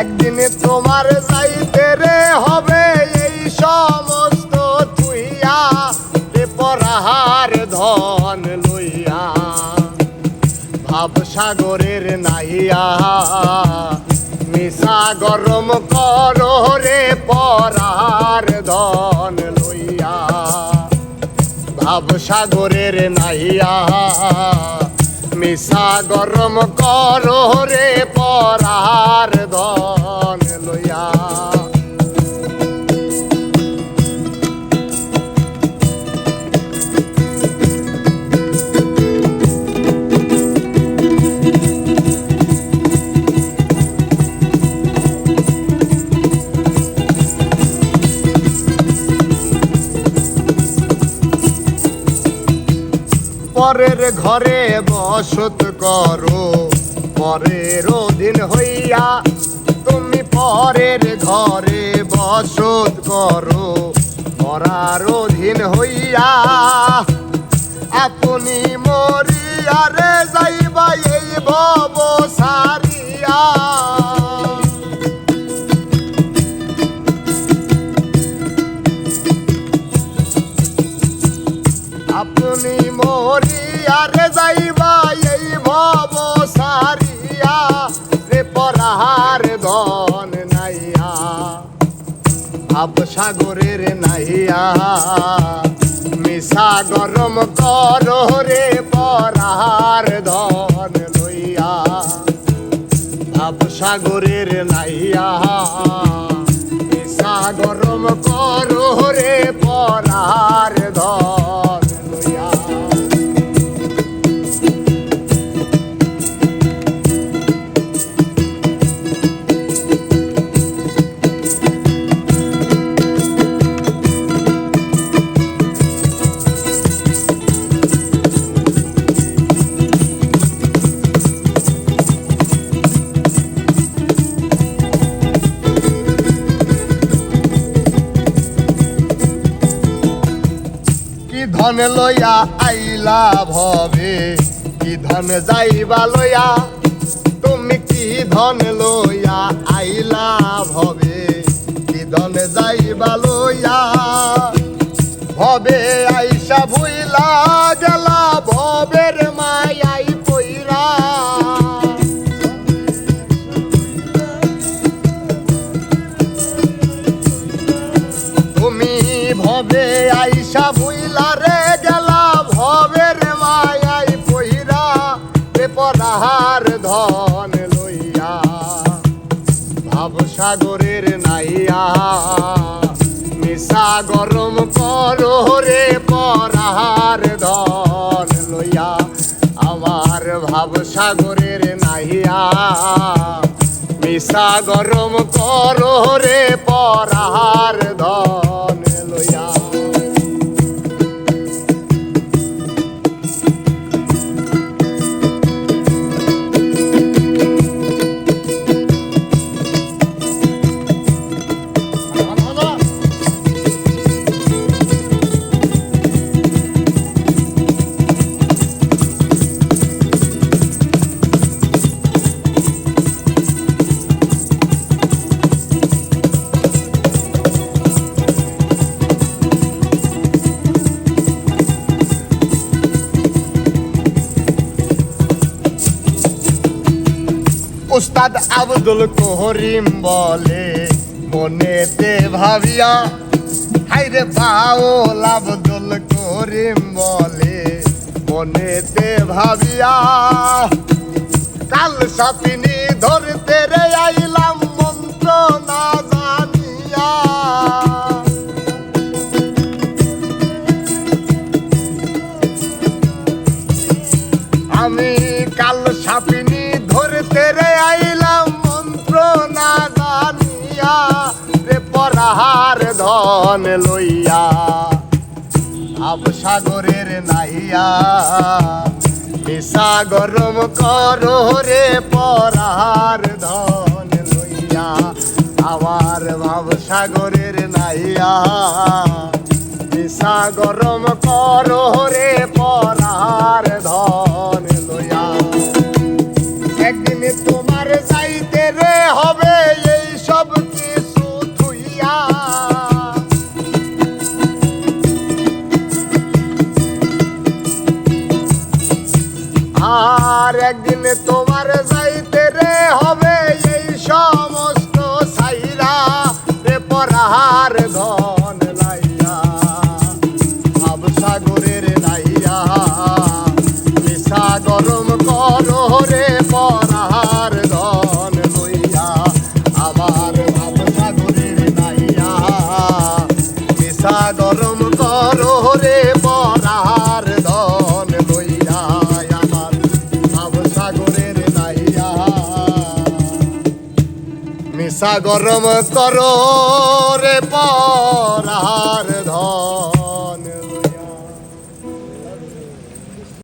একদিনে তোমার যাইতে রে হবে এই সমস্ত তুইয়া পরাহার ধন লইয়া। ভাব সাগরের নাইয়া, মিশা গরম করো রে পরার ধন লইয়া। ভাব সাগরের নাইয়া মিশা গরম কর রে পরার ধন লইয়া। পরের ঘরে বসত করো। পরের অধীন হইয়া তুমি পরের ঘরে বসত করো। পরার অধীন হইয়া আপনি মরিয়ারে যাইবা, এই ভব সারিয়া রে পরাহার ধন নাইয়া ভাব সাগরের নাইয়া। মিশা গরম করো রে পরাহার ধন লইয়া ভাব সাগরের নাইয়া। মিশা গরম করো রে পরাহার ধন লয়া আইলা ভবে কি ধন যাইবা লয়া তুমি কি ধন লয়া আইলা ভবে কি ধন যাইবা লয়া ভবে আইসা ভুইলা গেলা পেপরাহার ধন লইয়া ভাব সাগরের নাইয়া। মিশা গরম করো পরাহার ধন লইয়া, আমার ভাব সাগরের নাইয়া। মিশা গরম করো পরাহার ধন উস্তাদ আব্দুল করিম বলে, মনেতে ভাবিয়া হাইরে পাওল আব্দুল করিম বলে, মনেতে ভাবিয়া, কাল সাপিনি ধরতে রে আইলাম মন্ত্র না জানিয়া। আমি কাল ধন লইয়া সাগরের নাইয়া। মিশা গরম করো রে পরাহার ধন লইয়া আমার ভাব সাগরের নাইয়া। মিশা গরম করো রে পরাহার ধন লইয়া। একদিন তোমার যাইতে রে হবে আর একদিন তোমার যাইতে রে হবে এই সমস্ত সাইরা রে পরাহার ধন লাইয়া। সাগরের লাইয়া বিশা গরম কর রে পরাহার ধন লইয়া। আমার ভাবসাগরের লাইয়া বিশা গরম কর রে মিশা গরম করো রে পরার ধন